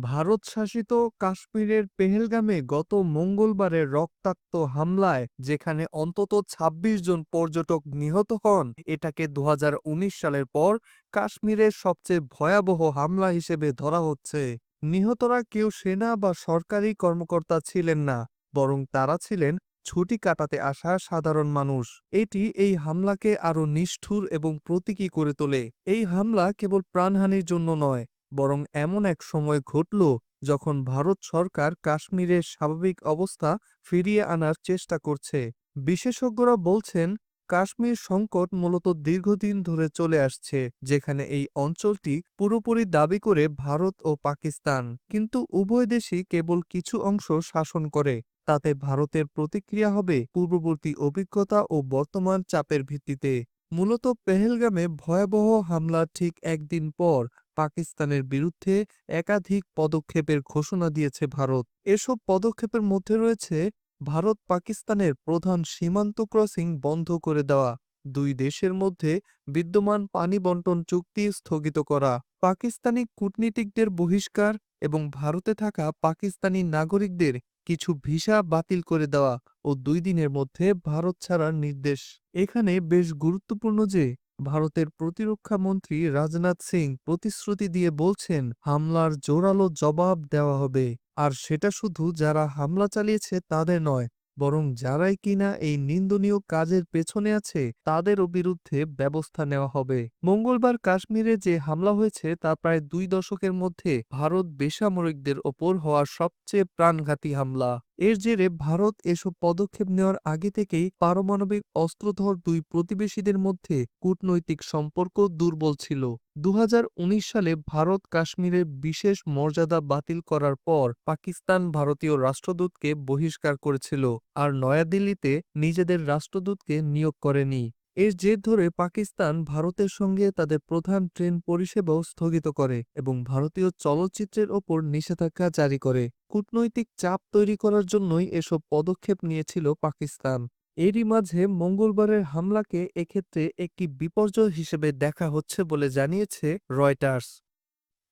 ভারত শাসিত কাশ্মীরের পেহেলগামে গত মঙ্গলবারের রক্তাক্ত হামলায়, যেখানে অন্তত ২৬ জন পর্যটক নিহত হন, এটাকে দু হাজার উনিশ সালের পর কাশ্মীরের সবচেয়ে ভয়াবহ হামলা হিসেবে ধরা হচ্ছে। নিহতরা কেউ সেনা বা সরকারি কর্মকর্তা ছিলেন না, বরং তারা ছিলেন ছুটি কাটাতে আসা সাধারণ মানুষ। এটি এই হামলাকে আরও নিষ্ঠুর এবং প্রতীকী করে তোলে। এই হামলা কেবল প্রাণহানির জন্য নয় বরং এমন এক সময় ঘটল যখন ভারত সরকার কাশ্মীরের স্বাভাবিক অবস্থা ফিরিয়ে আনার চেষ্টা করছে। বিশেষজ্ঞরা বলছেন, কাশ্মীর সংকট মূলত দীর্ঘদিন ধরে চলে আসছে, যেখানে এই অঞ্চলটি পুরোপুরি দাবি করে ভারত ও পাকিস্তান। কিন্তু উভয় দেশই কেবল কিছু অংশ শাসন করে, তাতে ভারতের প্রতিক্রিয়া হবে পূর্ববর্তী অভিজ্ঞতা ও বর্তমান চাপের ভিত্তিতে। মূলত পেহেলগামে ভয়াবহ হামলার ঠিক একদিন পর পাকিস্তানের বিরুদ্ধে একাধিক পদক্ষেপের ঘোষণা দিয়েছে ভারত। এসব পদক্ষেপের মধ্যে রয়েছে ভারত পাকিস্তানের প্রধান সীমান্ত ক্রসিং বন্ধ করে দেওয়া, দুই দেশের মধ্যে বিদ্যমান পানি বন্টন চুক্তি স্থগিত করা, পাকিস্তানি কূটনীতিকদের বহিষ্কার এবং ভারতে থাকা পাকিস্তানি নাগরিকদের কিছু ভিসা বাতিল করে দেওয়া ও দুই দিনের মধ্যে ভারত ছাড়ার নির্দেশ। এখানে বেশ গুরুত্বপূর্ণ যে ভারতের প্রতিরক্ষা মন্ত্রী রাজনাথ সিং প্রতিশ্রুতি দিয়ে বলছেন, হামলার জোরালো জবাব দেওয়া হবে। আর সেটা শুধু যারা হামলা চালিয়েছে তাদের নয়, বরং যারাই কিনা এই নিন্দনীয় কাজের পেছনে আছে, তাদেরও বিরুদ্ধে ব্যবস্থা নেওয়া হবে। মঙ্গলবার কাশ্মীরে যে হামলা হয়েছে, তা প্রায় দুই দশকের মধ্যে ভারত বেসামরিকদের ওপর হওয়া সবচেয়ে প্রাণঘাতী হামলা। এর জেরে ভারত এসব পদক্ষেপ নেওয়ার আগে থেকেই পারমাণবিক অস্ত্রধর দুই প্রতিবেশীদের মধ্যে কূটনৈতিক সম্পর্ক দুর্বল ছিল। দু হাজার উনিশ সালে ভারত কাশ্মীরের বিশেষ মর্যাদা বাতিল করার পর পাকিস্তান ভারতীয় রাষ্ট্রদূতকে বহিষ্কার করেছিল, আর নয়াদিল্লিতে নিজেদের রাষ্ট্রদূতকে নিয়োগ করেনি। এর জের ধরে পাকিস্তান ভারতের সঙ্গে তাদের প্রধান ট্রেন পরিষেবাও স্থগিত করে এবং ভারতীয় চলচ্চিত্রের ওপর নিষেধাজ্ঞা জারি করে। কূটনৈতিক চাপ তৈরি করার জন্যই এসব পদক্ষেপ নিয়েছিল পাকিস্তান। এরই মাঝে মঙ্গলবারের হামলাকে এক্ষেত্রে একটি বিপর্যয় হিসেবে দেখা হচ্ছে বলে জানিয়েছে রয়টার্স।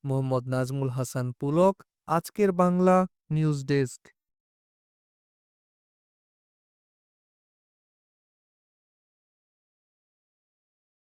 মোহাম্মদ নাজমুল হাসান পুলক, আজকের বাংলা নিউজ ডেস্ক।